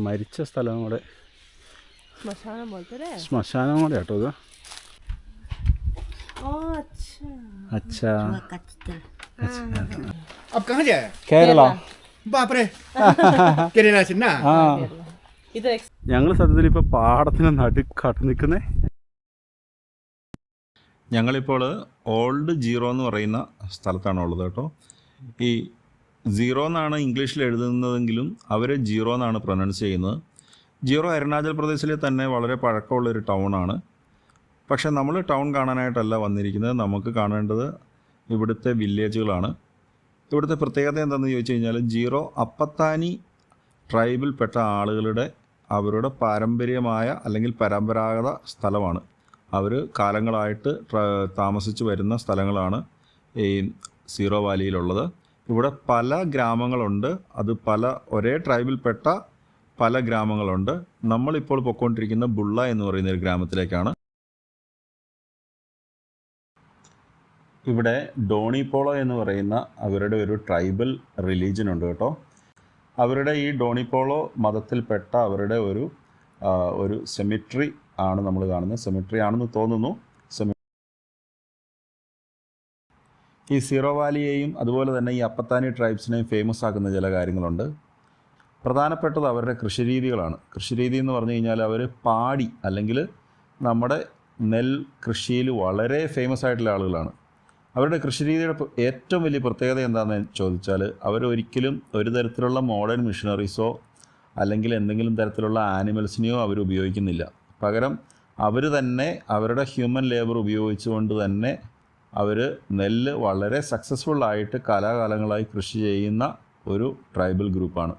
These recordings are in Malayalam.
മരിച്ച സ്ഥലം കൂടെ ശ്മശാനം പോലത്തെ അല്ലേ ശ്മശാനം കൂടെ കേട്ടോ ഇത് ഓ അച്ഛാ അച്ഛാ अब कहाँ जाए കേരള बाप रे केरला से ना ആ ഇത് ex- ഞങ്ങൾ സത്യത്തിൽ ഇപ്പോൾ പാടത്തിന് നടുക്കാട്ട് നിൽക്കുന്നേ ഞങ്ങളിപ്പോൾ ഓൾഡ് ജീറോ എന്ന് പറയുന്ന സ്ഥലത്താണ് ഉള്ളത് കേട്ടോ ഈ സീറോ എന്നാണ് ഇംഗ്ലീഷിൽ എഴുതുന്നതെങ്കിലും അവർ ജീറോ എന്നാണ് പ്രൊനൗൺസ് ചെയ്യുന്നത്. ജീറോ അരുണാചൽ പ്രദേശിലെ തന്നെ വളരെ പഴക്കമുള്ളൊരു ആണ്. പക്ഷേ നമ്മൾ ടൗൺ കാണാനായിട്ടല്ല വന്നിരിക്കുന്നത്. നമുക്ക് കാണേണ്ടത് ഇവിടുത്തെ വില്ലേജുകളാണ് ഇവിടുത്തെ പ്രത്യേകത എന്താണെന്ന് ചോദിച്ചു കഴിഞ്ഞാൽ ജീറോ അപ്പത്താനി ട്രൈബിൽപ്പെട്ട ആളുകളുടെ അവരുടെ പാരമ്പര്യമായ അല്ലെങ്കിൽ പരമ്പരാഗത സ്ഥലമാണ്. അവർ കാലങ്ങളായിട്ട് താമസിച്ച് വരുന്ന സ്ഥലങ്ങളാണ് ഈ സീറോ വാലിയിലുള്ളത് ഇവിടെ പല ഗ്രാമങ്ങളുണ്ട്. അത് പല ഒരേ ട്രൈബിൽപ്പെട്ട പല ഗ്രാമങ്ങളുണ്ട്. നമ്മളിപ്പോൾ പൊയ്ക്കൊണ്ടിരിക്കുന്ന ബുള്ള എന്ന് പറയുന്ന ഒരു ഗ്രാമത്തിലേക്കാണ്. ഇവിടെ ഡോണിപ്പോളോ എന്ന് പറയുന്ന അവരുടെ ഒരു ട്രൈബൽ റിലീജിയൻ ഉണ്ട് കേട്ടോ. അവരുടെ ഈ ഡോണിപ്പോളോ മതത്തിൽപ്പെട്ട അവരുടെ ഒരു ഒരു സെമിട്രി ആണ് നമ്മൾ കാണുന്നത്. സെമിട്രി ആണെന്ന് തോന്നുന്നു. ഈ സീറോ വാലിയെയും അതുപോലെ തന്നെ ഈ അപ്പത്താനി ട്രൈബ്സിനെയും ഫേമസ് ആക്കുന്ന ചില കാര്യങ്ങളുണ്ട്. പ്രധാനപ്പെട്ടത് അവരുടെ കൃഷിരീതികളാണ് കൃഷിരീതി എന്ന് പറഞ്ഞു കഴിഞ്ഞാൽ അവർ പാടി അല്ലെങ്കിൽ നമ്മുടെ നെൽ കൃഷിയിൽ വളരെ ഫേമസ് ആയിട്ടുള്ള ആളുകളാണ്. അവരുടെ കൃഷിരീതിയുടെ ഏറ്റവും വലിയ പ്രത്യേകത എന്താണെന്ന് ചോദിച്ചാൽ അവർ ഒരിക്കലും ഒരു തരത്തിലുള്ള മോഡേൺ മിഷനറീസോ അല്ലെങ്കിൽ എന്തെങ്കിലും തരത്തിലുള്ള ആനിമൽസിനെയോ അവർ ഉപയോഗിക്കുന്നില്ല. പകരം അവർ തന്നെ അവരുടെ ഹ്യൂമൻ ലേബർ ഉപയോഗിച്ചുകൊണ്ട് തന്നെ അവർ നെല്ല് വളരെ സക്സസ്ഫുൾ ആയിട്ട് കാലാകാലങ്ങളായി കൃഷി ചെയ്യുന്ന ഒരു ട്രൈബൽ ഗ്രൂപ്പാണ്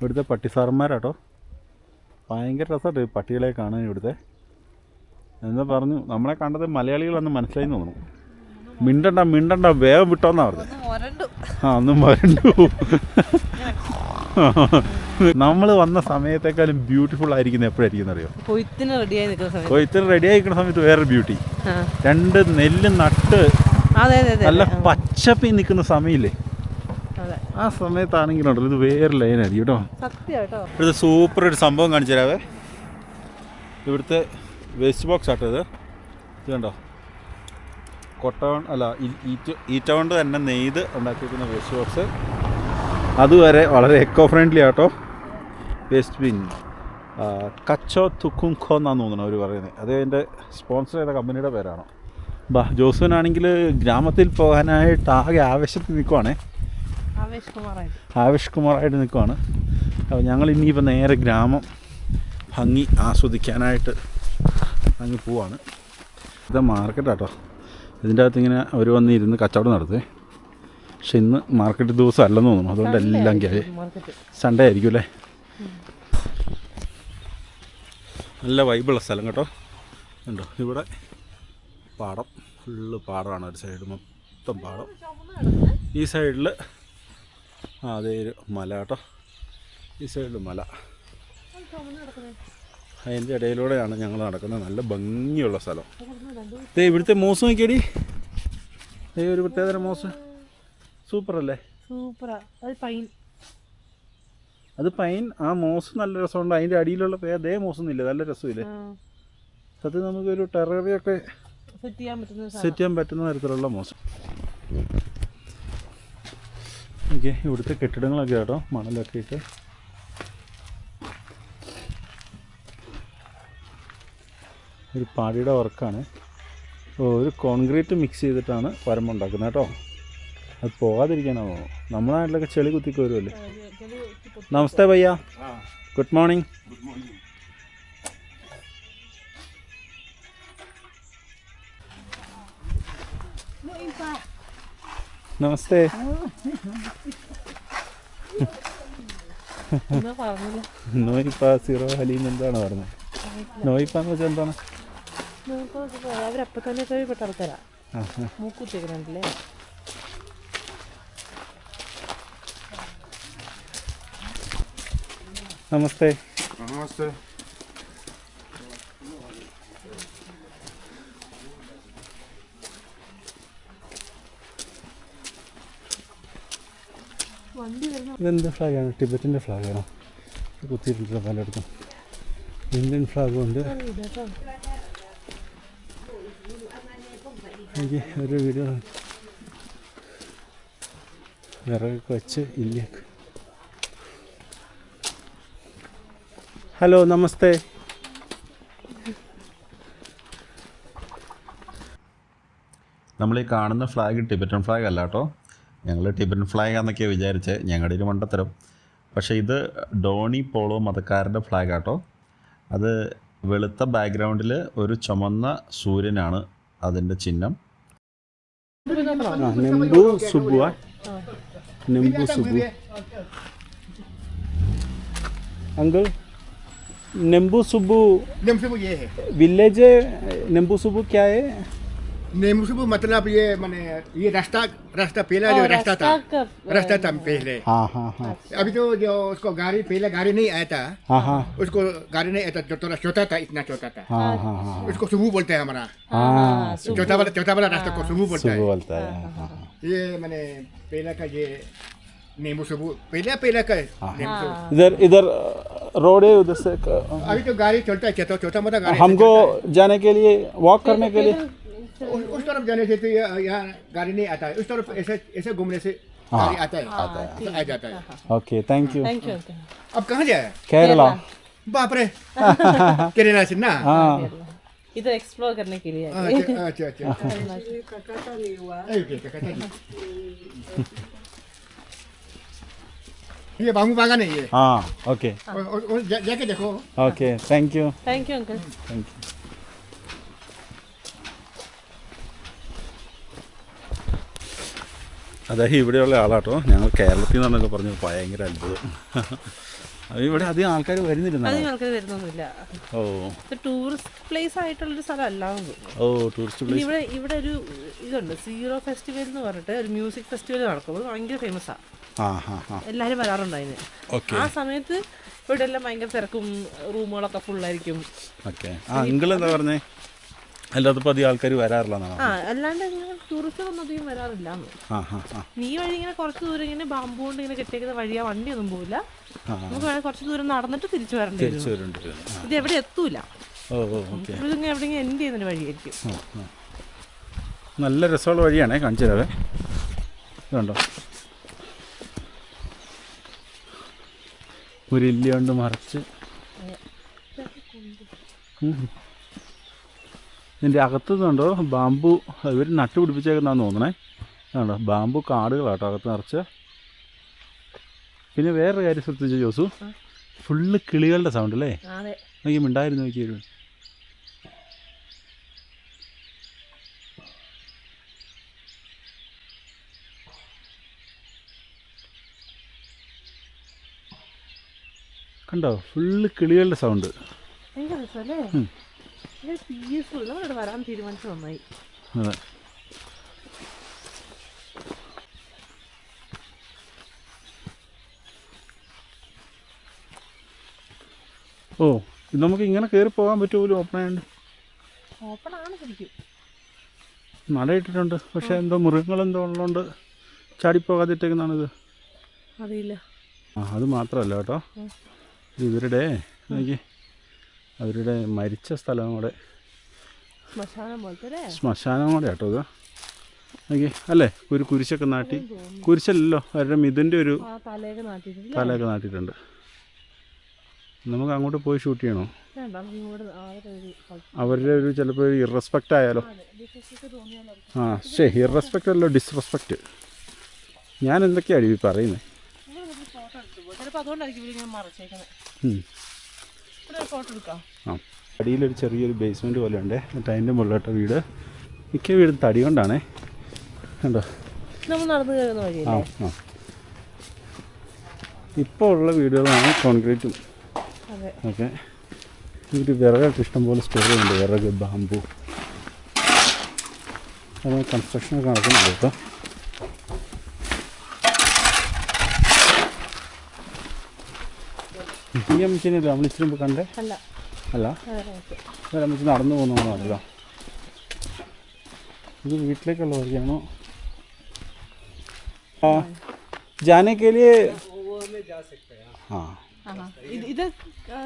ഇവിടുത്തെ പട്ടി സാറന്മാരാട്ടോ ഭയങ്കര രസമായിട്ട് ഈ പട്ടികളെ കാണാൻ ഇവിടുത്തെ. എന്താ പറഞ്ഞു? നമ്മളെ കണ്ടത് മലയാളികളൊന്നും മനസ്സിലായി തോന്നുന്നു. മിണ്ടണ്ട മിണ്ടണ്ട വേഗം വിട്ടോന്നാ പറഞ്ഞത് ആ ഒന്നും വരണ്ടു നമ്മൾ വന്ന സമയത്തെക്കാളും ബ്യൂട്ടിഫുൾ ആയിരിക്കുന്നത് എപ്പോഴായിരിക്കും അറിയോ കൊയ്ത്തിന് റെഡിയായി നിൽക്കുന്ന സമയത്ത്. അപ്പോൾ റെഡിയായി റെഡി ആയിരിക്കുന്ന സമയത്ത് വേറെ ബ്യൂട്ടി രണ്ട് നെല്ല് നട്ട് നല്ല പച്ചപ്പി നിൽക്കുന്ന സമയമില്ലേ? ആ സമയത്താണെങ്കിലുണ്ടല്ലോ ഇത് വേറെ ലൈനായിരിക്കും കേട്ടോ. കേട്ടോ. ഇവിടുത്തെ സൂപ്പർ ഒരു സംഭവം കാണിച്ചു തരാവേ. ഇവിടുത്തെ വേസ്റ്റ് ബോക്സ് ആട്ടോ ഇത്. ഇത് കണ്ടോ? കൊട്ടവൺ അല്ല ഈറ്റ കൊണ്ട് തന്നെ നെയ്ത് ഉണ്ടാക്കിയിരിക്കുന്ന വേസ്റ്റ് ബോക്സ് അതുവരെ വളരെ എക്കോ ഫ്രണ്ട്ലി ആട്ടോ. വേസ്റ്റ് ബിൻ കച്ചോ തുക്കുംഖോ എന്നാണ് തോന്നുന്നു അവർ പറയുന്നത്. അത് എന്റെ സ്പോൺസർ ചെയ്ത കമ്പനിയുടെ പേരാണ്. ബാ ജോസുവിനാണെങ്കിൽ ഗ്രാമത്തിൽ പോകാനായിട്ട് ആകെ ആവേശത്തിൽ നിൽക്കുവാണേ. ആവേശ് കുമാറായിട്ട് നിൽക്കുവാണ്. അപ്പോൾ ഞങ്ങൾ ഇനിയിപ്പോൾ നേരെ ഗ്രാമം ഭംഗി ആസ്വദിക്കാനായിട്ട് അങ്ങ് പോവാണ്. ഇത് മാർക്കറ്റാട്ടോ. ഇതിന്റെ അകത്ത് ഇങ്ങനെ അവർ വന്ന് ഇരുന്ന് കച്ചവടം നടത്തേ പക്ഷെ ഇന്ന് മാർക്കറ്റ് ദിവസം അല്ലെന്ന് തോന്നുന്നു. അതുകൊണ്ട് എല്ലാം കേ സൺഡേ ആയിരിക്കും അല്ലേ? നല്ല വൈബുള്ള സ്ഥലം കേട്ടോ. ഉണ്ടോ ഇവിടെ പാടം. ഫുള്ള് പാടമാണ് ഒരു സൈഡ് മൊത്തം പാടം. ഈ സൈഡിൽ അതേ ഒരു മല കേട്ടോ. ഈ സൈഡിൽ മല. അതിന്റെ ഇടയിലൂടെയാണ് ഞങ്ങൾ നടക്കുന്നത്. നല്ല ഭംഗിയുള്ള സ്ഥലം. ദേ ഇവിടുത്തെ മോസ് നോക്കിയടി. ദേ ഒരു പ്രത്യേകതരം മോസ്. സൂപ്പറല്ലേ? സൂപ്പറാ. അത് പൈൻ അത് പൈൻ ആ മോസ് നല്ല രസമുണ്ട്. അതിന്റെ അടിയിലുള്ള പേ അതേ മോസൊന്നുമില്ല നല്ല രസമില്ലേ? സത്യം നമുക്കൊരു ടെററിയൊക്കെ സെറ്റ് ചെയ്യാൻ പറ്റുന്ന സെറ്റ് ചെയ്യാൻ പറ്റുന്ന തരത്തിലുള്ള മോശം ഓക്കെ ഇവിടുത്തെ കെട്ടിടങ്ങളൊക്കെ കേട്ടോ മണലൊക്കെ ഇട്ട്. ഒരു പാടിയുടെ വർക്കാണ്. ഒരു കോൺക്രീറ്റ് മിക്സ് ചെയ്തിട്ടാണ് പരമ്പുണ്ടാക്കുന്നത് കേട്ടോ. അത് പോകാതിരിക്കണോ നമ്മുടെ നാട്ടിലൊക്കെ ചെളി കുത്തിക്ക് വരുമല്ലേ നമസ്തേ ഭയ്യ ഗുഡ് മോർണിംഗ്. നമസ്തേ. നോയിപ്പാ സീറോ ഹലീം എന്താണ് പറഞ്ഞത്? നോയിപ്പ എന്ന് വെച്ചാൽ എന്താണ്? അവരപ്പം തന്നെ കഴിപ്പെട്ട ആൾക്കാരാ ആ നമസ്തേ. നമസ്തേ. ഇതെന്താ ഫ്ലാഗാണ്? ടിബറ്റിന്റെ ഫ്ലാഗാണോ? കുത്തിയിട്ടുണ്ട് പലയിടത്തും? ഇന്ത്യൻ ഫ്ലാഗും ഉണ്ട് എനിക്ക് ഒരു വീഡിയോ വിറകൊക്കെ വെച്ച് ഇന്ത്യയ്ക്ക് ഹലോ നമസ്തേ. നമ്മൾ ഈ കാണുന്ന ഫ്ലാഗ് ടിബറ്റൻ ഫ്ലാഗ് അല്ല കേട്ടോ ഞങ്ങൾ ടിബറ്റൻ ഫ്ലാഗ് ആണെന്നൊക്കെയാണ് വിചാരിച്ചത് ഞങ്ങളുടെ ഒരു മണ്ടത്തരം. പക്ഷേ ഇത് ഡോണി പോളോ മതക്കാരുടെ ഫ്ലാഗ് കേട്ടോ അത് വെളുത്ത ബാക്ക്ഗ്രൗണ്ടിൽ ഒരു ചുമന്ന സൂര്യനാണ് അതിന്റെ ചിഹ്നം. സുബുവ അങ്കിൾ? नींबू सुबू सुबह ये है। विलेज है। नींबू सुबू क्या है? नीम सुबह मतलब ये माने ये रास्ता रास्ता पहला जो रास्ता था। रास्ता था पहले। हाँ हाँ हाँ। अभी तो जो उसको गाड़ी पहले गाड़ी नहीं आया था हाँ हाँ। उसको गाड़ी नहीं आया था जो थोड़ा छोटा था इतना छोटा था। हाँ हाँ हाँ। उसको सुबह बोलते हैं हमारा। हाँ छोटा वाला छोटा वाला रास्ता को सुबह बोलता है। बोलता है हाँ, हाँ। ये मैंने पहला का ये नींबू सुबह पहले पहले का नींबू इधर इधर रोडे उधर से अभी तो गाड़ी चलता है छोटा छोटा मोटा गाड़ी हमको जाने के लिए वॉक करने के लिए। उस तरफ़ जाने से तो यहाँ गाड़ी नहीं आता है। उस तरफ़ ऐसे ऐसे घूमने से ओके थैंक यू अब कहाँ जाए केरला बाप रे! केरला से ना? हाँ।, हाँ इधर एक्सप्लोर करने के लिए। अच्छा अच्छा अच्छा। ओके, काका जी। ये बाबू बागान है ये हाँ ओके और, और, और जा, जाके देखो okay thank you thank you uncle thank you അദ്ദേഹം ഇവിടെയുള്ള ആളാട്ടോ ഞങ്ങൾ കേരളത്തിൽ നിന്നൊക്കെ പറഞ്ഞു ഭയങ്കര അത്ഭുതം അത് ഇവിടെ അധികം ആൾക്കാർ വരുന്നില്ല അധികം ആൾക്കാർ വരുന്നൊന്നുമില്ല ഓ ഇത് ടൂറിസ്റ്റ് പ്ലേസ് ആയിട്ടുള്ളൊരു സ്ഥലം അല്ലാന്ന് തോന്നുന്നു ഓ ടൂറിസ്റ്റ് പിന്നെ പ്ലേസ് ഇവിടെ ഇവിടെ ഒരു ഇതുണ്ട് സീറോ ഫെസ്റ്റിവൽ എന്ന് പറഞ്ഞിട്ട് ഒരു മ്യൂസിക് ഫെസ്റ്റിവൽ നടക്കും അത് ഭയങ്കര ഫേമസ് ആണ് ആ ഹാ ഹാ എല്ലാവരും വരാറുണ്ട് അതിന്? ആ സമയത്ത് ഇവിടെ എല്ലാം ഭയങ്കര തിരക്കും റൂമുകളൊക്കെ ഫുള്ളായിരിക്കും ഓക്കെ. ആ നിങ്ങൾ എന്താ പറഞ്ഞേ? അല്ലാതെ പതി ആൾക്കാർ വരാറില്ല എന്നാണ്? ആ അല്ലാണ്ട് ഇങ്ങനെ ഒന്നും അധികം വരാറില്ല. നീ വഴി ഇങ്ങനെ കുറച്ച് ദൂരം ഇങ്ങനെ ബാമ്പു കൊണ്ട് ഇങ്ങനെ കെട്ടിയേക്കുന്ന വഴിയാ വണ്ടിയൊന്നും പോവില്ല. ആ. നമുക്ക് വേണേൽ കുറച്ച് ദൂരം നടന്നിട്ട് തിരിച്ചു വരേണ്ടി ഇത് എവിടെ എത്തൂല. ഓ ഓ ഓക്കെ. ഇതിങ്ങനെ എവിടെയെങ്കിലും എൻഡ് ചെയ്യുന്നൊരു വഴിയായിരിക്കും. നല്ല രസമുള്ള വഴിയാണേ കാണിച്ചു തരാവേ. ഇതുണ്ടോ? ഒരു ഇല്ലി കൊണ്ട് മറിച്ച്. ഇതിന്റെ അകത്തുനിന്നുണ്ടോ ബാമ്പു ഇവർ നട്ടുപിടിപ്പിച്ചേക്കുന്നതാന്ന് തോന്നണേ. ആണോ ബാമ്പു കാടുകളാട്ടോ അകത്ത് നിറച്ച്. പിന്നെ വേറൊരു കാര്യം ശ്രദ്ധിച്ചു ജോസു. ഫുള്ള് കിളികളുടെ സൗണ്ട് അല്ലേ നോക്കി മിണ്ടായിരുന്നു നോക്കിയൊരു കണ്ടോ? ഫുള്ള് കിളികളുടെ സൗണ്ട് വരാൻ തീരുമാനിച്ചു നന്നായി. അതെ. ഓ ഇത് നമുക്ക് ഇങ്ങനെ കയറി പോകാൻ പറ്റുമല്ലോ ഓപ്പൺ ആയതുകൊണ്ട് ഓപ്പൺ ആണ് ശരിക്കും. എന്തോ ഇട്ടിട്ടുണ്ട്. പക്ഷേ എന്തോ മൃഗങ്ങളെന്തോ ഉള്ളതുകൊണ്ട് ചാടിപ്പോകാതിട്ടേക്കുന്നതാണിത് അറിയില്ല. ആ അത് മാത്രമല്ല കേട്ടോ. ഇവരുടെ നോക്കി അവരുടെ മരിച്ച സ്ഥലം കൂടെ ശ്മശാനം കൂടെ കേട്ടോ ഇത്. നോക്കി അല്ലേ? ഒരു കുരിശൊക്കെ നാട്ടി. കുരിശല്ലല്ലോ. അവരുടെ മിഥുന്റെ ഒരു തലയൊക്കെ നാട്ടിയിട്ടുണ്ട്. നമുക്ക് അങ്ങോട്ട് പോയി ഷൂട്ട് ചെയ്യണോ? അവരുടെ ഒരു ചിലപ്പോൾ ഒരു ഇറസ്പെക്റ്റ് ആയാലോ? ആ ശരി ഇറസ്പെക്റ്റ് അല്ലോ ഡിസ്റെസ്പെക്റ്റ് ഞാൻ എന്തൊക്കെയാണ് ഈ പറയുന്നത് ചിലപ്പോൾ അതുകൊണ്ടായിരിക്കും ഇവരിങ്ങനെ മറച്ചേക്കുന്നത് ഉം. ഇവിടെ ഫോട്ടോ എടുക്കാം. ആ. അടിയിലൊരു ചെറിയൊരു ബേസ്മെന്റ് പോലെ ഉണ്ട് എന്നിട്ട് അതിന്റെ മുകളിലോട്ട് വീട്. മിക്ക വീട് തടി കൊണ്ടാണേ. കണ്ടോ? നമ്മൾ നടന്നു കയറുന്ന ആ വഴിയല്ലേ? ആ ഇപ്പോൾ ഉള്ള വീടുകളാണ് കോൺക്രീറ്റും ഓക്കെ. ഇവർ ഇവർ വിറകൊക്കെ ഇഷ്ടംപോലെ സ്റ്റോർ ചെയ്യുന്നുണ്ട്. വിറക് ബാമ്പു അത് കൺസ്ട്രക്ഷനൊക്കെ നടക്കുന്നുണ്ട് കേട്ടോ ഈ അമ്മച്ചിനല്ലേ നമ്മൾ ഇച്ചിരി മുമ്പ് കണ്ടേ അല്ല അല്ല അതെ ഓക്കെ അല്ല അമ്മച്ചി നടന്നു പോകുന്നതാണല്ല ഇത് വീട്ടിലേക്കുള്ള വഴിയാണോ ആ जाने के लिए हाँ हाँ इध- इधर अ,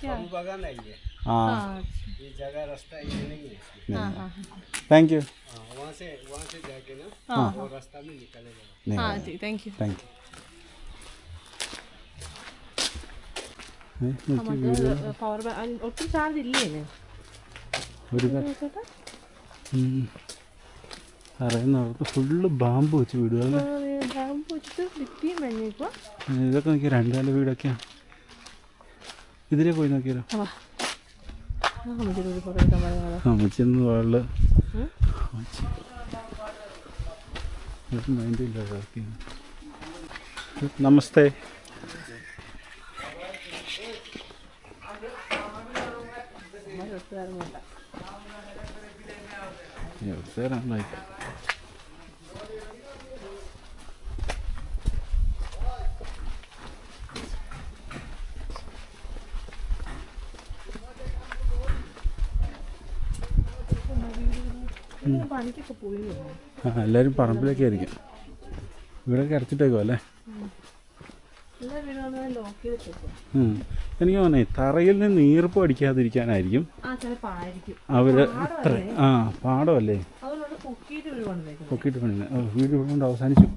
क्या बगान है ये हाँ हाँ ये जगह रास्ता ये नहीं है हाँ हाँ थैंक यू हाँ, वहाँ से वहाँ से जाके ना हाँ वो रास्ता में निकलेगा नहीं हाँ जी thank you thank you power ഒട്ടും ചാർജ് ഇല്ലേ? ഒരു ഫുള്ള് ബാമ്പ് വെച്ച് വീടുകൾ ഇതൊക്കെ നോക്കിയ രണ്ടാല വീടൊക്കെയാണ് ഇതിലേ പോയി നോക്കിയാലോ? അമ്മച്ചെന്ന് മൈൻഡില്ല നമസ്തേ. ഒട്ടുകാരനല്ല എവിടുത്തേരാണ് പണിക്കൊക്കെ പോയി like ആ എല്ലാവരും പറമ്പിലൊക്കെ ആയിരിക്കും. ഇവിടെ അടച്ചിട്ടേക്കോ അല്ലേ? എനിക്ക് തോന്നേ തറയിൽ നിന്ന് ഈർപ്പം അടിക്കാതിരിക്കാനായിരിക്കും. അവർ ഇത്ര. ആ പാടമല്ലേ? പൊക്കിയിട്ട് വീട് പണിയുന്നത് കൊണ്ട് അവസാനിച്ചു.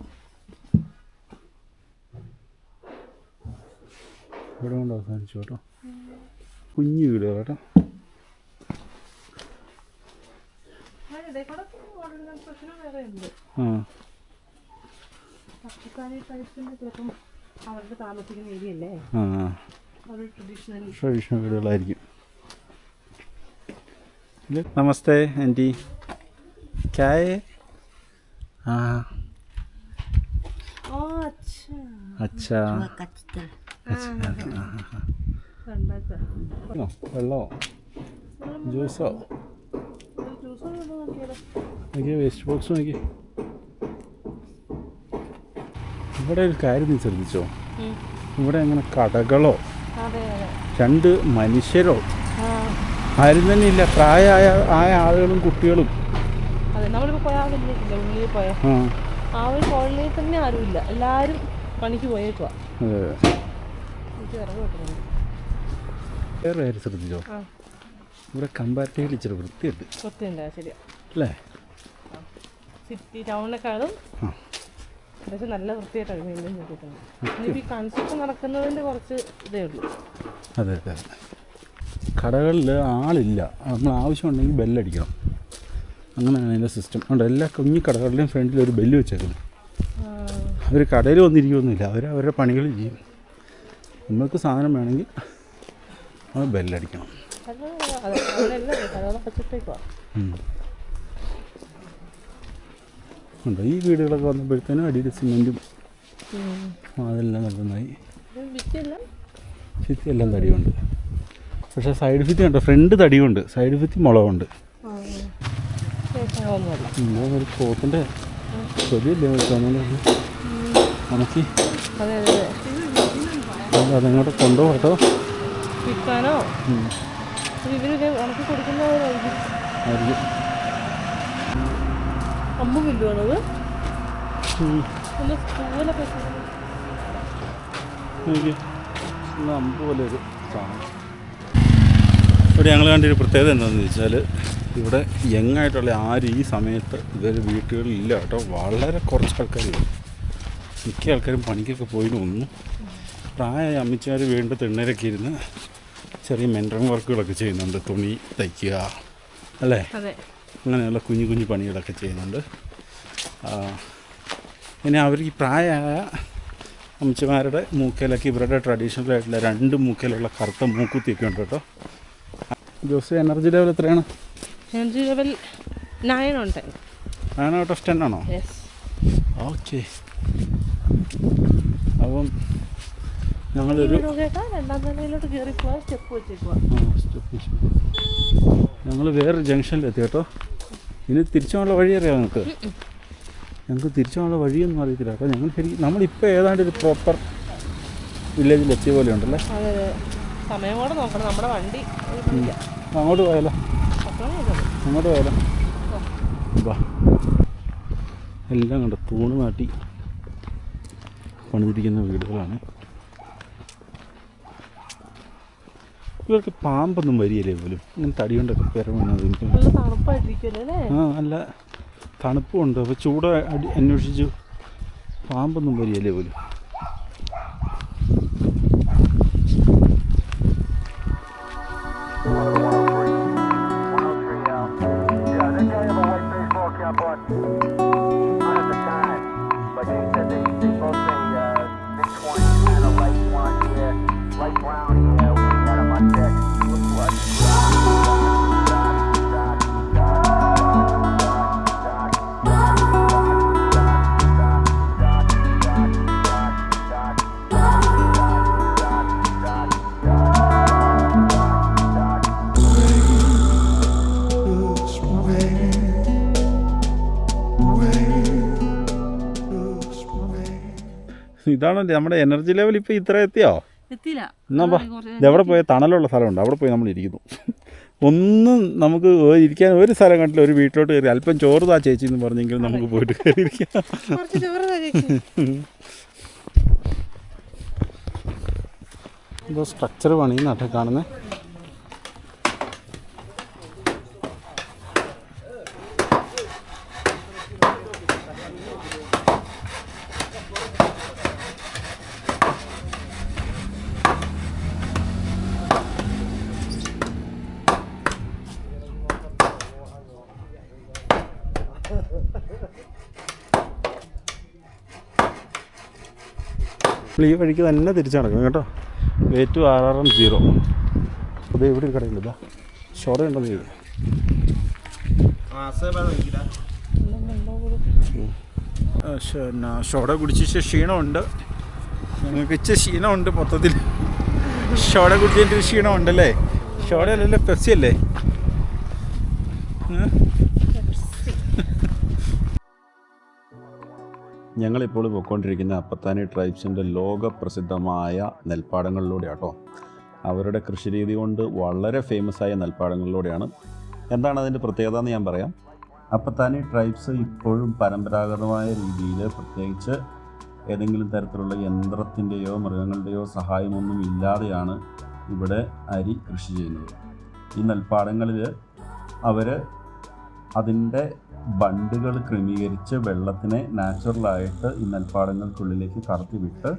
ഇവിടെ കൊണ്ട് അവസാനിച്ചു കേട്ടോ. കുഞ്ഞു വീട് കേട്ടോ. ആ അവരുടെ താമസിക്കുന്ന ഏരിയ അല്ലേ ട്രഡീഷണൽ ട്രഡീഷണൽ വീടുകളായിരിക്കും നമസ്തേ ആന്റി ചായ ആ അച്ഛാ? വെള്ളമോ ജ്യൂസോ നോക്കിയ വേസ്റ്റ് ബോക്സ് നോക്കി ഇവിടെ ഒരു കാര്യം നീ ശ്രദ്ധിച്ചോ? ഇവിടെ അങ്ങനെ കടകളോ രണ്ട് മനുഷ്യരോ? ആരും തന്നെ ഇല്ല പ്രായമായ ആയ ആളുകളും കുട്ടികളും. ആ ഒരു കോളനിയിൽ തന്നെ ആരുമില്ല എല്ലാവരും പണിക്ക് പോയേക്കുവാ. വേറെ കാര്യം ശ്രദ്ധിച്ചോ? ഇവിടെ കമ്പാരിറ്റീവ്ലി ഇച്ചിരി വൃത്തിയുണ്ട്. വൃത്തിയുണ്ട് ശരിയാ. അല്ലേ? സിറ്റി ടൗണിനെക്കാളും. പക്ഷെ നല്ല വൃത്തിയായിട്ടാണ് മെയിന്റെയിൻ ചെയ്തിട്ടുണ്ട് ഈ കൺസ്ട്രക്ഷൻ നടക്കുന്നതിന്റെ കുറച്ച് ഇതേ ഉള്ളൂ. അതെ അതെ കടകളിൽ ആളില്ല. നമ്മൾ ആവശ്യമുണ്ടെങ്കിൽ ബെല്ലടിക്കണം അങ്ങനെയാണ് അതിന്റെ സിസ്റ്റം ഉണ്ട് എല്ലാ കുഞ്ഞു കടകളുടെയും ഫ്രണ്ടിൽ ഒരു ബെല്ല് വെച്ചേക്കുന്നു. അവർ കടയിൽ വന്നിരിക്കുകയൊന്നുമില്ല അവർ അവരുടെ പണികൾ ചെയ്യും. നമ്മൾക്ക് സാധനം വേണമെങ്കിൽ നമ്മൾ ബെല്ലടിക്കണം അത് അതെ അവിടെയല്ല കടകളെ പച്ചിട്ടേക്കുവാ ഉം. ഉണ്ട് ഈ വീടുകളൊക്കെ വന്നപ്പോഴത്തേനും അടിയിൽ സിമെന്റും അതെല്ലാം നടന്നായി വിറ്റില്ല ഭിത്തി എല്ലാം തടിയുണ്ട്. പക്ഷെ സൈഡ് ഭിത്തി ഉണ്ട് ഫ്രണ്ട് തടിയുണ്ട്. സൈഡ് ഭിത്തി മുളകുണ്ട്. ഒരു പോത്തിന്റെ കൊതിയല്ലേ നമുക്ക് അതെ അതെ അതെ. അതങ്ങോട്ട് കൊണ്ടുപോകാം കേട്ടോ. വിൽക്കാനോ? ഉം. ഇവർ ഉണക്കി കൊടുക്കുന്നവരായിരിക്കും. ആയിരിക്കും അമ്മ വില്ലുവാണത് ഉം. ഒന്ന് സ്കൂളൊക്കെ നോക്കി ഒന്ന് അമ്പ് പോലെ ഒരു സാധനം. ഇവിടെ ഞങ്ങൾ കണ്ടൊരു പ്രത്യേകത എന്താണെന്ന് വെച്ചാൽ ഇവിടെ യങ് ആയിട്ടുള്ള ആരും ഈ സമയത്ത് ഇതൊരു വീട്ടുകളിൽ ഇല്ല കേട്ടോ. വളരെ കുറച്ച് ആൾക്കാർ മിക്ക ആൾക്കാരും പണിക്കൊക്കെ പോയി വന്നു. പ്രായമായ അമ്മച്ചാർ വീണ്ടും തിണ്ണരൊക്കെ ഇരുന്ന് ചെറിയ മെന്ററിങ് വർക്കുകളൊക്കെ ചെയ്യുന്നുണ്ട്. തുണി തയ്ക്കുക അല്ലേ? അങ്ങനെയുള്ള കുഞ്ഞു കുഞ്ഞു പണികളൊക്കെ ചെയ്യുന്നുണ്ട്. പിന്നെ അവർ ഈ പ്രായമായ അമ്മച്ചിമാരുടെ മൂക്കയിലൊക്കെ ഇവരുടെ ട്രഡീഷണൽ ആയിട്ടുള്ള രണ്ട് മൂക്കയിലുള്ള കറുത്ത മൂക്കുത്തിയൊക്കെ ഉണ്ട് കേട്ടോ. ജോസ് എനർജി ലെവൽ എത്രയാണ്? എനർജി ലെവൽ നയൻ ഉണ്ട്. നയൻ ഔട്ട് ഓഫ് ടെൻ ആണോ? ഓക്കെ അപ്പം ഞങ്ങളൊരു സ്റ്റെപ്പ് വെച്ചേക്കുവാ. ഞങ്ങൾ വേറൊരു ജംഗ്ഷനിലെത്തി കേട്ടോ. ഇനി തിരിച്ചു പോകാനുള്ള വഴി അറിയാം നിങ്ങൾക്ക് ഞങ്ങൾക്ക് തിരിച്ചു പോകാനുള്ള വഴിയൊന്നും അറിയത്തില്ല അപ്പോൾ ഞങ്ങൾ ശരിക്കും നമ്മളിപ്പോൾ ഏതാണ്ട് ഒരു പ്രോപ്പർ വില്ലേജിൽ എത്തിയ പോലെ ഉണ്ടല്ലേ? സമയം കൂടെ നോക്കണം. നമ്മുടെ വണ്ടി അങ്ങോട്ട് പോയാലോ? അങ്ങോട്ട് പോയാലോ? വാ. എല്ലാം കണ്ട തൂണ് നാട്ടി പണിതിരിക്കുന്ന വീടുകളാണ്. ഇവർക്ക് പാമ്പൊന്നും വരികയില്ലേ പോലും? ഇങ്ങനെ തടി കൊണ്ടൊക്കെ പെരവണത് എനിക്ക് ആ നല്ല തണുപ്പുണ്ട്. അപ്പോൾ ചൂട് അടി അന്വേഷിച്ചു. പാമ്പൊന്നും വരികയില്ലേ പോലും? ഇതാണ് നമ്മുടെ എനർജി ലെവൽ ഇപ്പോൾ ഇത്ര എത്തിയോ? എന്നാ ഇതെവിടെ പോയ? തണലുള്ള സ്ഥലമുണ്ട്. അവിടെ പോയി നമ്മൾ ഇരിക്കുന്നു. ഒന്നും നമുക്ക് ഇരിക്കാൻ ഒരു സ്ഥലം കണ്ടില്ല. ഒരു വീട്ടിലോട്ട് കയറി അല്പം ചോറ് താ ചേച്ചി എന്ന് പറഞ്ഞെങ്കിൽ നമുക്ക് പോയിട്ട് കയറി ഇരിക്കാം കുറച്ച് ചോറ് തരാം ചേച്ചി. എന്തോ സ്ട്രക്ചർ പണിയുന്നാട്ടെ കാണുന്നത് ഈ വഴിക്ക് തന്നെ തിരിച്ചു നടക്കണം കേട്ടോ. Way to R R M Ziro അത് ഇവിടെ ഒരു ഷോറ ഉണ്ടോ നീ ഷോട കുടിച്ച ക്ഷീണമുണ്ട്. ഞങ്ങൾക്ക് ഇച്ചിരി ക്ഷീണമുണ്ട് മൊത്തത്തിൽ. ഷോട കുടിച്ചതിന്റെ ക്ഷീണമുണ്ടല്ലേ? ഷോട അല്ലല്ലോ പെപ്സി അല്ലേ? ഞങ്ങളിപ്പോൾ പോയിക്കൊണ്ടിരിക്കുന്ന അപ്പത്താനി ട്രൈബ്സിന്റെ ലോകപ്രസിദ്ധമായ നെൽപ്പാടങ്ങളിലൂടെ കേട്ടോ അവരുടെ കൃഷിരീതി കൊണ്ട് വളരെ ഫേമസ് ആയ നെൽപ്പാടങ്ങളിലൂടെയാണ്. എന്താണ് അതിന്റെ പ്രത്യേകത എന്ന് ഞാൻ പറയാം. അപ്പത്താനി ട്രൈബ്സ് ഇപ്പോഴും പരമ്പരാഗതമായ രീതിയിൽ പ്രത്യേകിച്ച് ഏതെങ്കിലും തരത്തിലുള്ള യന്ത്രത്തിന്റെയോ മൃഗങ്ങളുടെയോ സഹായമൊന്നും ഇല്ലാതെയാണ് ഇവിടെ അരി കൃഷി ചെയ്യുന്നത്. ഈ നെൽപ്പാടങ്ങളിൽ അവർ അതിന്റെ ബണ്ടുകൾ ക്രമീകരിച്ച് വെള്ളത്തിനെ നാച്ചുറലായിട്ട് ഈ നെൽപ്പാടങ്ങൾക്കുള്ളിലേക്ക് കടത്തി വിട്ട്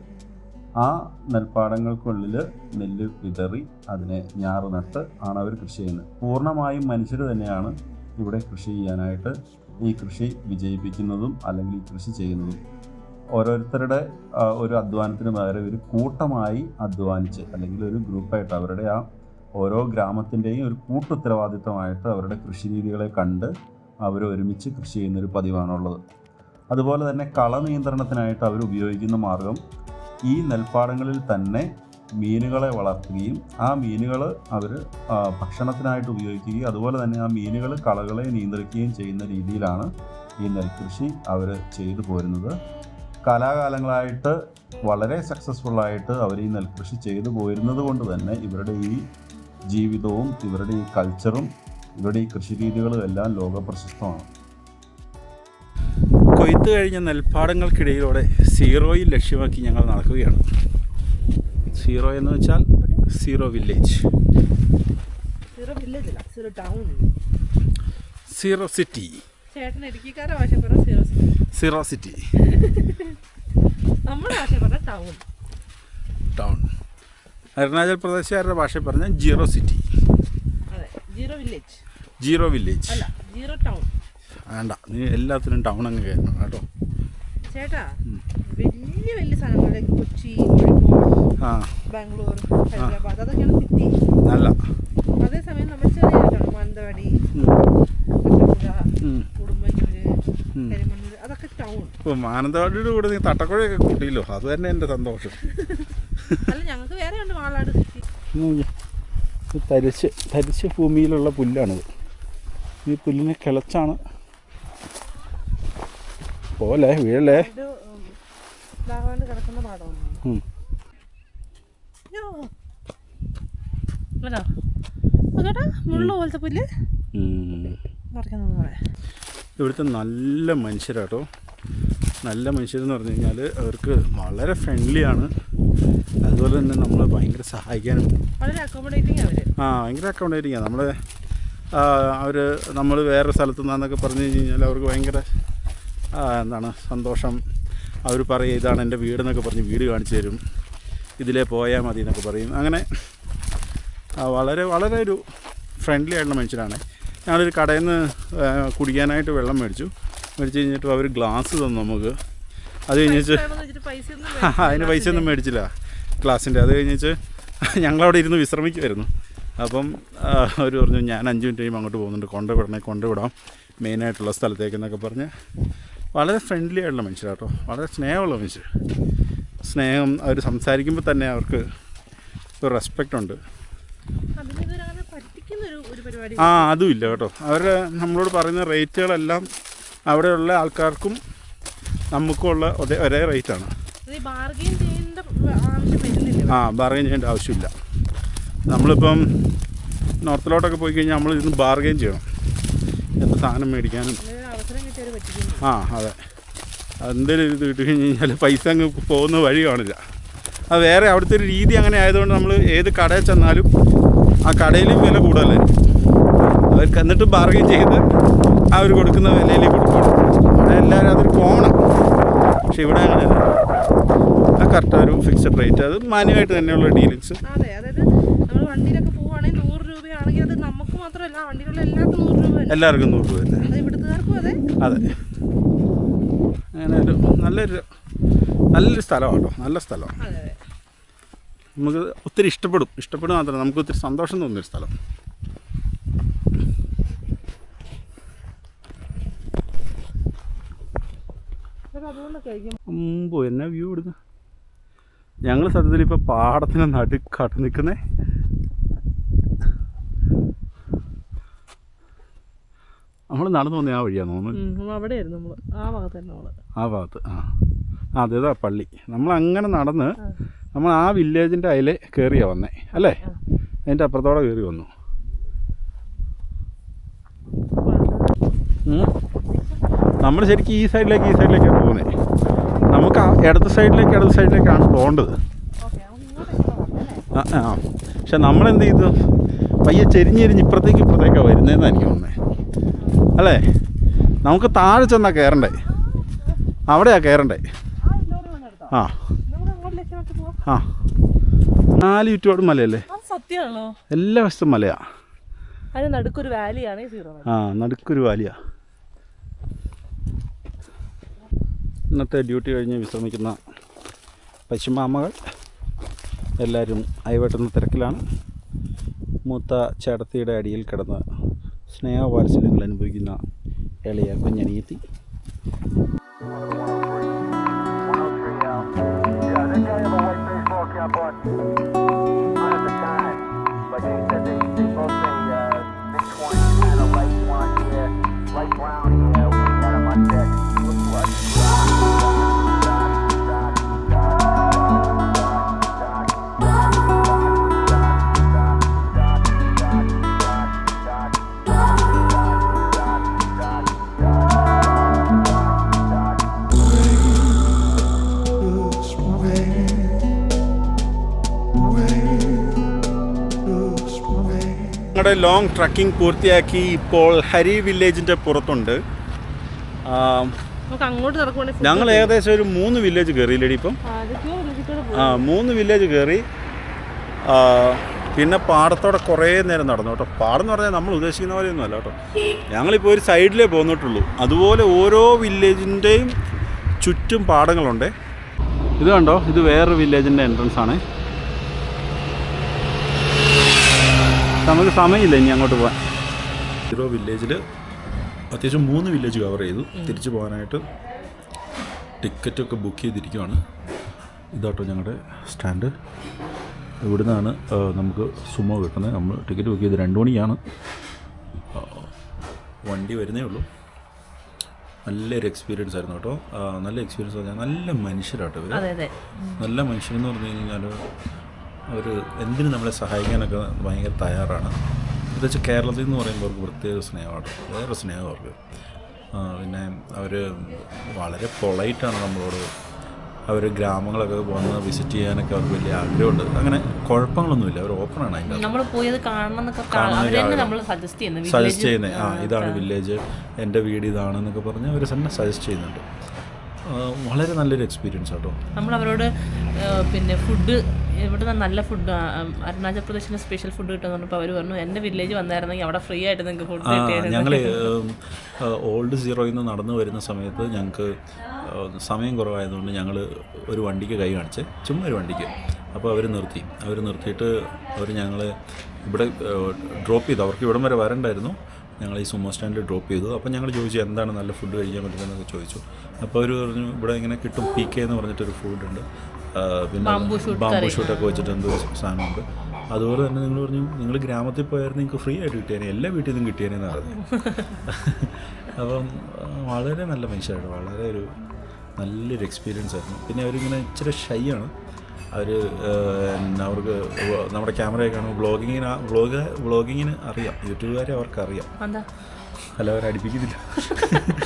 ആ നെൽപ്പാടങ്ങൾക്കുള്ളിൽ നെല്ല് വിതറി അതിനെ ഞാറ് നട്ട് ആണ് അവർ കൃഷി ചെയ്യുന്നത്. പൂർണമായും മനുഷ്യർ തന്നെയാണ് ഇവിടെ കൃഷി ചെയ്യാനായിട്ട് ഈ കൃഷി വിജയിപ്പിക്കുന്നതും അല്ലെങ്കിൽ കൃഷി ചെയ്യുന്നതും. ഓരോരുത്തരുടെ ഒരു അധ്വാനത്തിന് പകരം ഒരു കൂട്ടമായി അധ്വാനിച്ച് അല്ലെങ്കിൽ ഒരു ഗ്രൂപ്പായിട്ട് അവരുടെ ആ ഓരോ ഗ്രാമത്തിന്റെയും ഒരു കൂട്ടുത്തരവാദിത്തമായിട്ട് അവരുടെ കൃഷി രീതികളെ കണ്ട് അവർ ഒരുമിച്ച് കൃഷി ചെയ്യുന്നൊരു പതിവാണുള്ളത്. അതുപോലെ തന്നെ കള നിയന്ത്രണത്തിനായിട്ട് അവർ ഉപയോഗിക്കുന്ന മാർഗം ഈ നെൽപ്പാടങ്ങളിൽ തന്നെ മീനുകളെ വളർത്തുകയും ആ മീനുകൾ അവർ ഭക്ഷണത്തിനായിട്ട് ഉപയോഗിക്കുകയും അതുപോലെ തന്നെ ആ മീനുകൾ കളകളെ നിയന്ത്രിക്കുകയും ചെയ്യുന്ന രീതിയിലാണ് ഈ നെൽകൃഷി അവർ ചെയ്തു പോരുന്നത്. കാലാകാലങ്ങളായിട്ട് വളരെ സക്സസ്ഫുള്ളായിട്ട് അവർ ഈ നെൽകൃഷി ചെയ്തു പോരുന്നത് കൊണ്ട് തന്നെ ഇവരുടെ ഈ ജീവിതവും ഇവരുടെ ഈ കൾച്ചറും ഇവരുടെ ഈ കൃഷി രീതികളും എല്ലാം ലോകപ്രശസ്തമാണ്. കൊയ്ത്ത് കഴിഞ്ഞ നെൽപ്പാടങ്ങൾക്കിടയിലൂടെ സീറോയിൽ ലക്ഷ്യമാക്കി ഞങ്ങൾ നടക്കുകയാണ്. സീറോ എന്ന് വെച്ചാൽ Ziro village. Ziro village Ziro town. Ziro city. Ziro city. Town. Town. Arunachal പ്രദേശുകാരുടെ ഭാഷ പറഞ്ഞാൽ ജീറോ സിറ്റി. അതെ ജീറോ വില്ലേജ്. ജീറോ വില്ലേജ് അല്ല ജീറോ ടൗൺ വേണ്ട നീ എല്ലാത്തിനും ടൗൺ അങ്ങ് കയറണം കേട്ടോ. ചേട്ടാ വലിയ വലിയ സ്ഥലങ്ങളിലേക്ക് കൊച്ചി ആ. ബാംഗ്ലൂർ ഹൈദരാബാദ് അതൊക്കെയാണ് സിറ്റി നല്ല. അതേസമയം നമ്മൾ ചെറിയ മാനന്തവാടി. ഉടുമ്പന്നൂര് കരിമണ്ണൂര് അതൊക്കെ ടൗൺ മാനന്തവാടിയുടെ കൂടെ നീ തട്ടക്കുഴയൊക്കെ കൂട്ടിയില്ലോ അത് തന്നെ എന്റെ സന്തോഷം. അല്ല ഞങ്ങൾക്ക് വേറെ ഉണ്ട് വാളാട് സിറ്റി തരിശ് ഭൂമിയിലുള്ള പുല്ലാണിത്. ഈ പുല്ലിനെ കിളച്ചാണ്. പോലെ വീഴല്ലേ? ഇവിടുത്തെ നല്ല മനുഷ്യരാട്ടോ. നല്ല മനുഷ്യരെന്ന് പറഞ്ഞു കഴിഞ്ഞാൽ അവർക്ക് വളരെ ഫ്രണ്ട്ലിയാണ് അതുപോലെ തന്നെ നമ്മൾ ഭയങ്കര സഹായിക്കാനും അക്കോമഡേറ്റിംഗ് ആ ഭയങ്കര ആണ് നമ്മൾ അവർ നമ്മൾ വേറെ സ്ഥലത്തു നിന്നൊക്കെ പറഞ്ഞു കഴിഞ്ഞാൽ അവർക്ക് ഭയങ്കര എന്താണ് സന്തോഷം. അവർ പറയും ഇതാണ് എന്റെ വീടെന്നൊക്കെ പറഞ്ഞ് വീട് കാണിച്ചു തരും. ഇതിലേ പോയാൽ മതി എന്നൊക്കെ പറയും. അങ്ങനെ വളരെ വളരെ ഒരു ഫ്രണ്ട്ലി ആയിട്ടുള്ള മനുഷ്യരാണ്. ഞങ്ങളൊരു കടയിൽ നിന്ന് കുടിക്കാനായിട്ട് വെള്ളം മേടിച്ചു. മേടിച്ച് കഴിഞ്ഞിട്ട് അവർ ഗ്ലാസ് തന്നു നമുക്ക്. അത് കഴിഞ്ഞിട്ട് അതിന് പൈസ ഒന്നും മേടിച്ചില്ല. ക്ലാസ്സിന്റെ അത് കഴിഞ്ഞിട്ട് ഞങ്ങളവിടെ ഇരുന്ന് വിശ്രമിക്കുമായിരുന്നു അപ്പം അവർ പറഞ്ഞു ഞാൻ അഞ്ച് മിനിറ്റ് കഴിയുമ്പോൾ അങ്ങോട്ട് പോകുന്നുണ്ട്. കൊണ്ടുവിടണേ കൊണ്ടുവിടാം മെയിനായിട്ടുള്ള സ്ഥലത്തേക്ക് എന്നൊക്കെ പറഞ്ഞ്. വളരെ ഫ്രണ്ട്ലി ആയിട്ടുള്ള മനുഷ്യരാട്ടോ വളരെ സ്നേഹമുള്ള മനുഷ്യർ. സ്നേഹം അവർ സംസാരിക്കുമ്പോൾ തന്നെ അവർക്ക് ഒരു റെസ്പെക്റ്റ് ഉണ്ട്. ആ അതും ഇല്ല കേട്ടോ. അവർ നമ്മളോട് പറയുന്ന റേറ്റുകളെല്ലാം അവിടെയുള്ള ആൾക്കാർക്കും നമുക്കുള്ള ഒരേ ഒരേ റേറ്റാണ് ബാർഗെയിൻ ആ ബാർഗൈൻ ചെയ്യേണ്ട ആവശ്യമില്ല. നമ്മളിപ്പം നോർത്തിലോട്ടൊക്കെ പോയി കഴിഞ്ഞാൽ നമ്മൾ ഇന്ന് ബാർഗെയിൻ ചെയ്യണം. എന്ത് സാധനം മേടിക്കാനും. അങ്ങനെ ആ അതെ. എന്തെങ്കിലും ഇത് കിട്ടി കഴിഞ്ഞ് കഴിഞ്ഞാൽ പൈസ അങ്ങ് പോകുന്ന വഴി കാണില്ല. അത് വേറെ അവിടുത്തെ ഒരു രീതി അങ്ങനെ ആയതുകൊണ്ട് നമ്മൾ ഏത് കടയിൽ ചെന്നാലും ആ കടയിലും വില കൂടുതലായിരിക്കും അവർക്ക് എന്നിട്ട് ബാർഗെയിൻ ചെയ്ത് അവർ കൊടുക്കുന്ന വിലയിലേക്ക് കൊടുക്കണം അവിടെ എല്ലാവരും അതൊരു പോകണം പക്ഷെ ഇവിടെ അങ്ങനെയല്ല. ആ കറക്റ്റ് ഒരു ഫിക്സഡ് റേറ്റ് അത് മാന്യമായിട്ട് തന്നെയുള്ള ഡീലിങ്സ് അതെ അതായത് നമ്മൾ വണ്ടിയിലൊക്കെ പോവുകയാണെങ്കിൽ നൂറ് രൂപയാണെങ്കിൽ അത് നമുക്ക് മാത്രമല്ല ആ വണ്ടിയിലുള്ള എല്ലാവർക്കും നൂറ് രൂപ അല്ലേ അത്. അങ്ങനെ ഒരു നല്ലൊരു നല്ലൊരു സ്ഥലമാണ് കേട്ടോ നല്ല സ്ഥലമാണ്. നമുക്ക് ഒത്തിരി ഇഷ്ടപ്പെടും. ഇഷ്ടപ്പെടും മാത്രമല്ല നമുക്ക് ഒത്തിരി സന്തോഷം തോന്നിയൊരു സ്ഥലം. മുമ്പ് എന്നാ വ്യൂ ഇടുന്നു ഞങ്ങൾ സത്യത്തിൽ ഇപ്പോൾ പാടത്തിന് നടുക്കാട്ട് നിൽക്കുന്നേ. നമ്മൾ നടന്നു പോകുന്ന ആ വഴിയാണ് തോന്നുന്നു. നമ്മൾ അവിടെയായിരുന്നു നമ്മൾ ആ ഭാഗത്ത് നമ്മൾ ആ ഭാഗത്ത് ആ. അതേതാ പള്ളി. നമ്മൾ അങ്ങനെ നടന്ന് നമ്മൾ ആ വില്ലേജിന്റെ അതിൽ കയറിയാ വന്നേ അല്ലേ? അതിന്റെ അപ്പുറത്തോടെ കയറി വന്നു. നമ്മൾ ശരിക്കും ഈ സൈഡിലേക്ക് ഈ സൈഡിലേക്കാണ് പോകുന്നത് നമുക്ക് ഇടത് സൈഡിലേക്ക് ഇടത് സൈഡിലേക്കാണ് പോകേണ്ടത്. ആ പക്ഷെ നമ്മളെന്ത് ചെയ്തു? പയ്യെ ചെരിഞ്ഞെരിഞ്ഞ് ഇപ്പുറത്തേക്ക് ഇപ്പുറത്തേക്കാണ് വരുന്നതെന്നാണ് എനിക്ക് തോന്നുന്നത് അല്ലേ? നമുക്ക് താഴെ ചെന്നാ കയറണ്ടേ അവിടെയാ കയറണ്ടേ ആ. ആ. നാല് ചുറ്റുപാട് മലയല്ലേ? എല്ലാ വശത്തും മലയാ. നടുക്കൊരു വാലിയാണ് ആ നടുക്കൊരു വാലിയാ. ഇന്നത്തെ ഡ്യൂട്ടി കഴിഞ്ഞ് വിശ്രമിക്കുന്ന പശുമാമകൾ എല്ലാവരും അയവെട്ടുന്ന തിരക്കിലാണ്. മൂത്ത ചേടത്തിയുടെ അടിയിൽ കിടന്ന് സ്നേഹവാത്സല്യങ്ങൾ അനുഭവിക്കുന്ന ഇളയ കുഞ്ഞനിയെത്തി. ഞങ്ങളുടെ ലോങ് ട്രക്കിംഗ് പൂർത്തിയാക്കി ഇപ്പോൾ ഹരി വില്ലേജിന്റെ പുറത്തുണ്ട്. ഞങ്ങൾ ഏകദേശം ഒരു മൂന്ന് വില്ലേജ് കയറിയില്ലേടി ഇപ്പം. ആ മൂന്ന് വില്ലേജ് കയറി പിന്നെ പാടത്തോടെ കുറേ നേരം നടന്നു കേട്ടോ. പാടം എന്ന് പറഞ്ഞാൽ നമ്മൾ ഉദ്ദേശിക്കുന്ന പോലെയൊന്നും അല്ല കേട്ടോ. ഞങ്ങളിപ്പോൾ ഒരു സൈഡിലേ പോന്നിട്ടുള്ളൂ. അതുപോലെ ഓരോ വില്ലേജിന്റെയും ചുറ്റും പാടങ്ങളുണ്ട്. ഇത് കണ്ടോ? ഇത് വേറൊരു വില്ലേജിന്റെ എൻട്രൻസ് ആണ്. നമുക്ക് സമയമില്ല ഇനി അങ്ങോട്ട് പോകാൻ സീറോ വില്ലേജിൽ അത്യാവശ്യം മൂന്ന് വില്ലേജ് കവർ ചെയ്തു. തിരിച്ചു പോകാനായിട്ട് ടിക്കറ്റൊക്കെ ബുക്ക് ചെയ്തിരിക്കുവാണ്. ഇതാട്ടോ ഞങ്ങളുടെ സ്റ്റാൻഡ് ഇവിടെ നിന്നാണ് നമുക്ക് സുമോ കിട്ടുന്നത്. നമ്മൾ ടിക്കറ്റ് ബുക്ക് ചെയ്ത് രണ്ട് മണിയാണ് വണ്ടി വരുന്നേ ഉള്ളൂ. നല്ലൊരു എക്സ്പീരിയൻസ് ആയിരുന്നു കേട്ടോ. നല്ല എക്സ്പീരിയൻസ് പറഞ്ഞാൽ നല്ല മനുഷ്യരാട്ടോ ഇവർ അതെ അതെ. നല്ല മനുഷ്യരെന്ന് പറഞ്ഞു കഴിഞ്ഞാൽ അവർ എന്തിനും നമ്മളെ സഹായിക്കാനൊക്കെ ഭയങ്കര തയ്യാറാണ്. പ്രത്യേകിച്ച് കേരളത്തിൽ എന്ന് പറയുമ്പോൾ അവർക്ക് പ്രത്യേക സ്നേഹമാണ്. വേറെ സ്നേഹം അവർക്ക്. പിന്നെ അവർ വളരെ പൊളൈറ്റാണ് നമ്മളോട്. അവർ ഗ്രാമങ്ങളൊക്കെ വന്ന് വിസിറ്റ് ചെയ്യാനൊക്കെ അവർക്ക് വലിയ ആഗ്രഹമുണ്ട്. അങ്ങനെ കുഴപ്പങ്ങളൊന്നുമില്ല. അവർ ഓപ്പണാണ് അതിന്റെ അകത്ത്. നമ്മൾ പോയി അത് കാണണം എന്നൊക്കെ കാണണം അവർ തന്നെ ആഗ്രഹം. നമ്മൾ സജസ്റ്റ് ചെയ്യുന്നത് ആ ഇതാണ് വില്ലേജ് എന്റെ വീട് ഇതാണ് എന്നൊക്കെ പറഞ്ഞ് അവർ തന്നെ സജസ്റ്റ് ചെയ്യുന്നുണ്ട്. വളരെ നല്ലൊരു എക്സ്പീരിയൻസ് ആട്ടോ. നമ്മൾ അവരോട് പിന്നെ ഫുഡ് ഇവിടുന്ന് നല്ല ഫുഡ് അരുണാചൽ പ്രദേശിന് സ്പെഷ്യൽ ഫുഡ് കിട്ടുമെന്ന് പറഞ്ഞപ്പോൾ അവർ പറഞ്ഞു എന്റെ വില്ലേജ് വന്നായിരുന്നെങ്കിൽ അവിടെ ഫ്രീ ആയിട്ട് നിങ്ങൾക്ക് ഫുഡ് ഞങ്ങൾ ഓൾഡ് സീറോയിൽ നിന്ന് നടന്നു വരുന്ന സമയത്ത് ഞങ്ങൾക്ക് സമയം കുറവായതുകൊണ്ട് ഞങ്ങൾ ഒരു വണ്ടിക്ക് കൈ കാണിച്ച് ചുമ്മാ ഒരു വണ്ടിക്ക് അപ്പോൾ അവർ നിർത്തി. അവർ നിർത്തിയിട്ട് അവർ ഞങ്ങൾ ഇവിടെ ഡ്രോപ്പ് ചെയ്തു. അവർക്ക് ഇവിടം വരെ വരണ്ടായിരുന്നു. ഞങ്ങൾ ഈ സുമോ സ്റ്റാൻഡിൽ ഡ്രോപ്പ് ചെയ്തു. അപ്പോൾ ഞങ്ങൾ ചോദിച്ചു എന്താണ് നല്ല ഫുഡ് കഴിക്കാൻ പറ്റുന്നതെന്നൊക്കെ ചോദിച്ചു. അപ്പോൾ അവർ പറഞ്ഞു ഇവിടെ ഇങ്ങനെ കിട്ടും. പി കെ എന്ന് പറഞ്ഞിട്ടൊരു ഫുഡുണ്ട് പിന്നെ ബാംബു. ഷൂട്ടൊക്കെ വെച്ചിട്ട് എന്തോ സാധനമുണ്ട്. അതുപോലെ തന്നെ നിങ്ങൾ പറഞ്ഞു നിങ്ങൾ ഗ്രാമത്തിൽ പോയായിരുന്നു നിങ്ങൾക്ക് ഫ്രീ ആയിട്ട് കിട്ടിയേനെ എല്ലാ വീട്ടിൽ നിന്നും കിട്ടിയേനെന്ന് പറഞ്ഞു. അപ്പം വളരെ നല്ല മനുഷ്യരാണ് വളരെ ഒരു നല്ലൊരു എക്സ്പീരിയൻസ് ആയിരുന്നു. പിന്നെ അവരിങ്ങനെ ഇച്ചിരി ഷൈ ആണ് അവർ അവർക്ക് നമ്മുടെ ക്യാമറയൊക്കെ കാണുമ്പോൾ ബ്ലോഗിങ്ങിന് വ്ളോഗ് വ്ളോഗിങ്ങിന് അറിയാം യൂട്യൂബുകാരെ അവർക്കറിയാം. അല്ല അവർ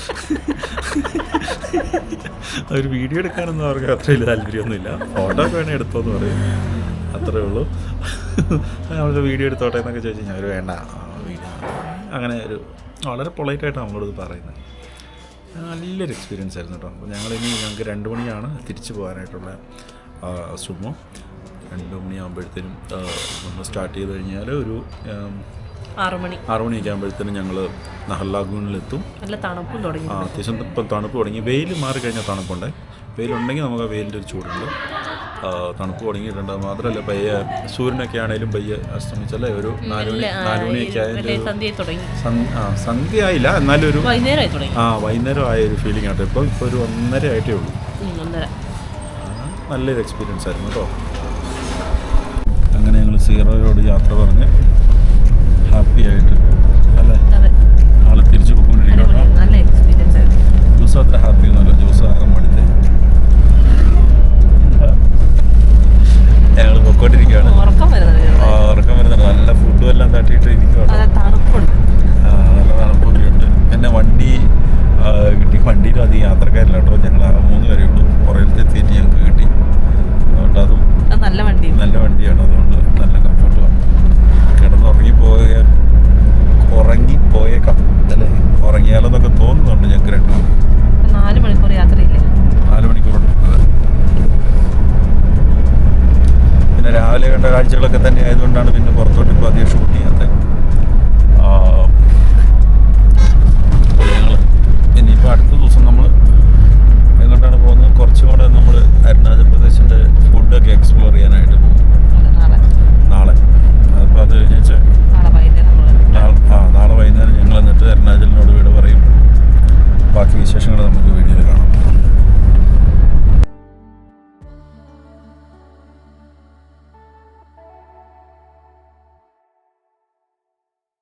അവർ വീഡിയോ എടുക്കാനൊന്നും അവർക്ക് അത്ര വലിയ താല്പര്യമൊന്നുമില്ല. ഫോട്ടോ ഒക്കെ വേണേൽ എടുത്തോന്ന് പറയും. അത്രേ ഉള്ളൂ. നമ്മൾ വീഡിയോ എടുത്തോട്ടെ എന്നൊക്കെ ചോദിച്ചു കഴിഞ്ഞാൽ അവർ വേണ്ട. അങ്ങനെ ഒരു വളരെ പൊളൈറ്റായിട്ടാണ് നമ്മളോട് പറയുന്നത്. നല്ലൊരു എക്സ്പീരിയൻസ് ആയിരുന്നു കേട്ടോ അപ്പോൾ ഞങ്ങളിനി ഞങ്ങൾക്ക് രണ്ട് മണിയാണ് തിരിച്ചു പോകാനായിട്ടുള്ള സുമോ. രണ്ട് മണിയാകുമ്പോഴത്തേനും നമ്മൾ സ്റ്റാർട്ട് ചെയ്ത് കഴിഞ്ഞാൽ ഒരു ഉം, ആറു മണി ആറ് മണിയൊക്കെ ആകുമ്പോഴത്തേനും ഞങ്ങൾ നഹർലാഗൂണിലെത്തും. നല്ല തണുപ്പും തുടങ്ങി. ആ അത്യാവശ്യം ഇപ്പം തണുപ്പ് തുടങ്ങി. വെയിൽ മാറിക്കഴിഞ്ഞാൽ തണുപ്പുണ്ട്. വെയിലുണ്ടെങ്കിൽ നമുക്ക് ആ വെയിലിന്റെ ഒരു ചൂടുണ്ട്. തണുപ്പ് തുടങ്ങിയിട്ടുണ്ട്. മാത്രമല്ല പയ്യെ സൂര്യനൊക്കെ ആണെങ്കിലും പയ്യെ അസ്തമിച്ചല്ലേ? ഒരു നാലുമണി നാലുമണിയൊക്കെ തുടങ്ങി. സന്ധ്യ ആയില്ല എന്നാലും ഒരു ആ വൈകുന്നേരം ആയ ഒരു ഫീലിംഗ് ആട്ടോ. ഇപ്പോൾ ഇപ്പോൾ ഒരു ഒന്നര ആയിട്ടേ ഉള്ളൂ. നല്ലൊരു എക്സ്പീരിയൻസ് ആയിരുന്നു കേട്ടോ. അങ്ങനെ ഞങ്ങൾ സീറോയോട് യാത്ര പറഞ്ഞ് ഹാപ്പി ആയിട്ട് അല്ലേ? ആൾ തിരിച്ചു ആയിരുന്നു. ജ്യൂസ് അത്ര ഹാപ്പി ഒന്നുമല്ല ജ്യൂസ് ആറാൻ മടുത്ത് ഞങ്ങൾ പൊക്കോണ്ടിരിക്കുകയാണ് ഉറക്കം വരുന്നുണ്ട് നല്ല ഫുഡും എല്ലാം തട്ടിയിട്ട് ഇരിക്കുകയാണ് നല്ല തണുപ്പൊക്കെ ഉണ്ട് എന്നെ വണ്ടി കിട്ടി. വണ്ടിയിലും അധികം യാത്രക്കാരില്ല കേട്ടോ. ഞങ്ങൾ മൂന്ന് പേരേ ഉള്ളൂ. പുറകിലത്തെ